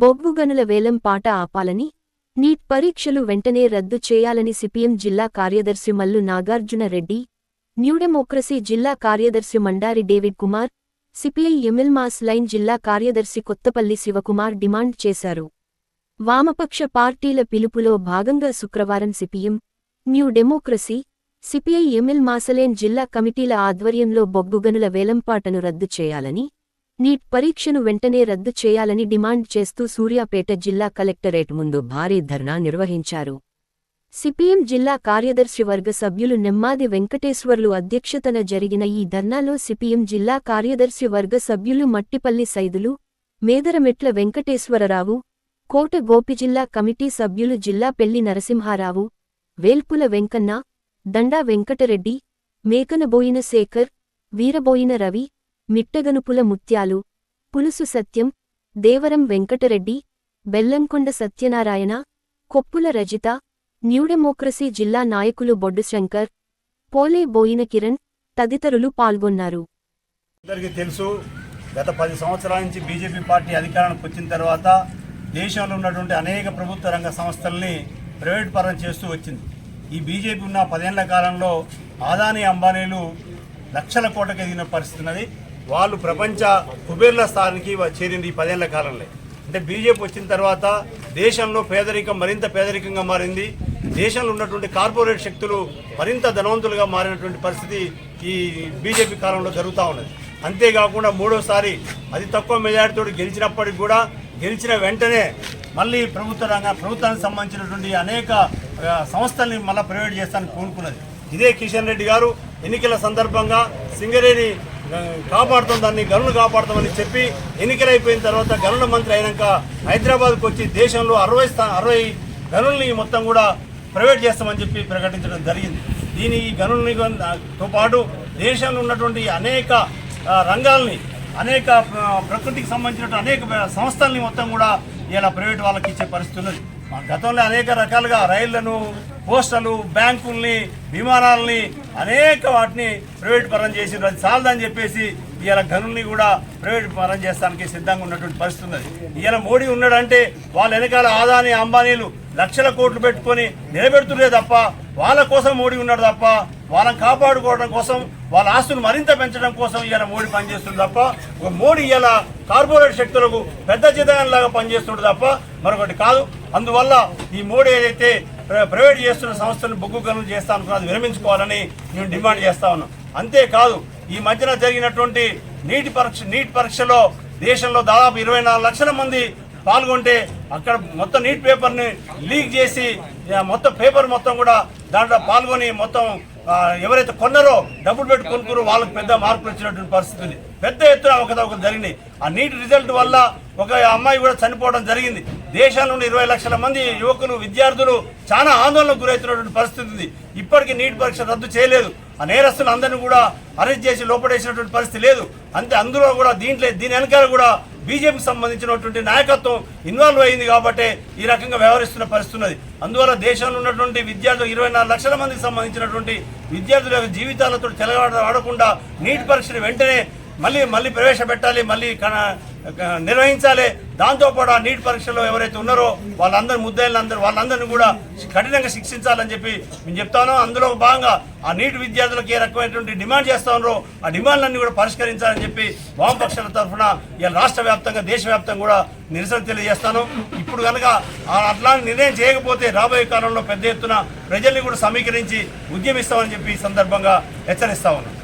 బొగ్గుగనుల వేలం పాట ఆపాలని నీట్ పరీక్షలు వెంటనే రద్దు చేయాలని సిపిఎం జిల్లా కార్యదర్శి మల్లు నాగార్జునరెడ్డి న్యూడెమోక్రసీ జిల్లా కార్యదర్శి Mandari David Kumar CPI ML Mass Line జిల్లా కార్యదర్శి కొత్తపల్లి శివకుమార్ డిమాండ్ చేశారు. వామపక్ష పార్టీల పిలుపులో భాగంగా శుక్రవారం CPM New Democracy CPI ML Mass Line జిల్లా కమిటీల ఆధ్వర్యంలో బొగ్గుగనుల వేలంపాటను రద్దు చేయాలని నీట్ పరీక్షను వెంటనే రద్దు చేయాలని డిమాండ్ చేస్తూ సూర్యాపేట జిల్లా కలెక్టరేట్ ముందు భారీ ధర్నా నిర్వహించారు. సిపిఎం జిల్లా కార్యదర్శి వర్గ సభ్యులు నెమ్మాది వెంకటేశ్వర్లు అధ్యక్షతన జరిగిన ఈ ధర్నాలో సిపిఎం జిల్లా కార్యదర్శి వర్గ సభ్యులు మట్టిపల్లి సైదులు మేదరమెట్ల వెంకటేశ్వరరావు కోట గోపిజిల్లా కమిటీ సభ్యులు జిల్లా పెళ్ళి నరసింహారావు వేల్పుల వెంకన్న దండా వెంకటరెడ్డి మేకనబోయిన శేఖర్ వీరబోయిన రవి మిట్టగనుపుల ముత్యాలు పులుసు సత్యం దేవరం వెంకటరెడ్డి బెల్లంకొండ సత్యనారాయణ కొప్పుల రజిత న్యూడెమోక్రసీ జిల్లా నాయకులు బొడ్డుశంకర్ పోలే బోయిన కిరణ్ తదితరులు పాల్గొన్నారు. అందరికీ తెలుసు గత పది సంవత్సరాల నుంచి బీజేపీ పార్టీ అధికారానికి వచ్చిన తర్వాత దేశంలో ఉన్నటువంటి అనేక ప్రభుత్వ రంగ సంస్థల్ని ప్రైవేట్ పరం చేస్తూ వచ్చింది. ఈ బీజేపీ ఉన్న పదేళ్ళ కాలంలో ఆదాని అంబానీలు లక్షల కోటకు ఎదిగిన పరిస్థితి ఉన్నది. వాళ్ళు ప్రపంచ కుబేర్ల స్థానానికి చేరింది ఈ పదేళ్ళ కాలంలో. అంటే బీజేపీ వచ్చిన తర్వాత దేశంలో పేదరికం మరింత పేదరికంగా మారింది. దేశంలో ఉన్నటువంటి కార్పొరేట్ శక్తులు మరింత ధనవంతులుగా మారినటువంటి పరిస్థితి ఈ బీజేపీ కాలంలో జరుగుతూ ఉన్నది. అంతేకాకుండా మూడోసారి అతి తక్కువ మెజారిటీతో గెలిచినప్పటికి కూడా గెలిచిన వెంటనే మళ్ళీ ప్రభుత్వ రంగ ప్రభుత్వానికి సంబంధించినటువంటి అనేక సంస్థల్ని మళ్ళీ ప్రైవేట్ చేస్తానికి కోరుకున్నది. ఇదే కిషన్ రెడ్డి గారు. ఎన్నికల సందర్భంగా సింగరేణి కాపాడుతాం దాన్ని గనులు కాపాడుతామని చెప్పి ఎన్నికలైపోయిన తర్వాత గనుల మంత్రి అయినాక హైదరాబాద్కు వచ్చి దేశంలో అరవై స్థా అరవై గనుల్ని మొత్తం కూడా ప్రైవేట్ చేస్తామని చెప్పి ప్రకటించడం జరిగింది. దీని ఈ గనుల్ని తో పాటు దేశంలో ఉన్నటువంటి అనేక రంగాల్ని అనేక ప్రకృతికి సంబంధించిన అనేక సంస్థల్ని మొత్తం కూడా ఇలా ప్రైవేట్ వాళ్ళకి ఇచ్చే పరిస్థితి ఉన్నది. గతంలో అనేక రకాలుగా రైళ్ళను పోస్టలు బ్యాంకుల్ని విమానాలని అనేక వాటిని ప్రైవేట్ పరం చేసిండ్రు. అది చాలదని చెప్పేసి ఇవాళ గనుల్ని కూడా ప్రైవేట్ పరం చేస్తానికి సిద్ధంగా ఉన్నటువంటి పరిస్థితి ఉన్నది. ఇవాళ మోడీ ఉన్నాడంటే వాళ్ళ వెనకాల ఆదాని అంబానీలు లక్షల కోట్లు పెట్టుకొని నిలబెడుతుండే తప్ప వాళ్ళ కోసం మోడీ ఉన్నాడు తప్ప వాళ్ళని కాపాడుకోవడం కోసం వాళ్ళ ఆస్తులు మరింత పెంచడం కోసం ఈయన మోడీ పనిచేస్తుంది తప్ప ఒక మోడీ ఇవాళ కార్పొరేట్ శక్తులకు పెద్ద లాగా పనిచేస్తుంది తప్ప మరొకటి కాదు. అందువల్ల ఈ మోడీ ఏదైతే ప్ర- ప్రైవేట్ చేస్తున్న సంస్థలను బొగ్గు గనులు చేస్తా అనుకున్నది విరమించుకోవాలని నేను డిమాండ్ చేస్తా ఉన్నాను అంతేకాదు ఈ మధ్యన జరిగినటువంటి నీటి పరీక్ష నీటి పరీక్షలో దేశంలో దాదాపు ఇరవై నాలుగు లక్షల మంది పాల్గొంటే అక్కడ మొత్తం నీట్ పేపర్ని లీక్ చేసి మొత్తం పేపర్ మొత్తం కూడా దాంట్లో పాల్గొని మొత్తం ఎవరైతే కొన్నారో డబ్బులు పెట్టి కొనుక్కురో వాళ్ళకి పెద్ద మార్పులు వచ్చినటువంటి పరిస్థితి ఉంది. పెద్ద ఎత్తున ఒకదొకటి జరిగింది ఆ నీటి రిజల్ట్ వల్ల ఒక అమ్మాయి కూడా చనిపోవడం జరిగింది. దేశంలో ఇరవై లక్షల మంది యువకులు విద్యార్థులు చాలా ఆందోళనకు గురవుతున్నటువంటి పరిస్థితి ఉంది. ఇప్పటికీ నీటి పరీక్ష రద్దు చేయలేదు. ఆ నేరస్తులు అందరినీ కూడా అరెస్ట్ చేసి లోపడేసినటువంటి పరిస్థితి లేదు. అంతే అందులో కూడా దీంట్లో దీని వెనకాల కూడా బీజేపీకి సంబంధించినటువంటి నాయకత్వం ఇన్వాల్వ్ అయింది కాబట్టి ఈ రకంగా వ్యవహరిస్తున్న పరిస్థితి ఉన్నది. అందువల్ల దేశంలో ఉన్నటువంటి విద్యార్థులు ఇరవై నాలుగు లక్షల మందికి సంబంధించినటువంటి విద్యార్థుల యొక్క జీవితాలతో తెలంగాణ ఆడకుండా నీట్ పరీక్షను వెంటనే మళ్ళీ మళ్ళీ ప్రవేశపెట్టాలి మళ్ళీ కన- నిర్వహించాలి. దాంతోపాటు ఆ నీట్ పరీక్షలో ఎవరైతే ఉన్నారో వాళ్ళందరూ ముద్దాయిలందరూ వాళ్ళందరినీ కూడా కఠినంగా శిక్షించాలని చెప్పి మేము చెప్తాను. అందులో భాగంగా ఆ నీట్ విద్యార్థులకు ఏ రకమైనటువంటి డిమాండ్ చేస్తా ఉన్నారో ఆ డిమాండ్లన్నీ కూడా పరిష్కరించాలని చెప్పి వామపక్షాల తరఫున ఇలా రాష్ట్ర వ్యాప్తంగా దేశవ్యాప్తంగా కూడా నిరసన తెలియజేస్తాను. ఇప్పుడు కనుక అట్లాంటి నిర్ణయం చేయకపోతే రాబోయే కాలంలో పెద్ద ఎత్తున ప్రజల్ని కూడా సమీకరించి ఉద్యమిస్తామని చెప్పి ఈ సందర్భంగా హెచ్చరిస్తా ఉన్నాను.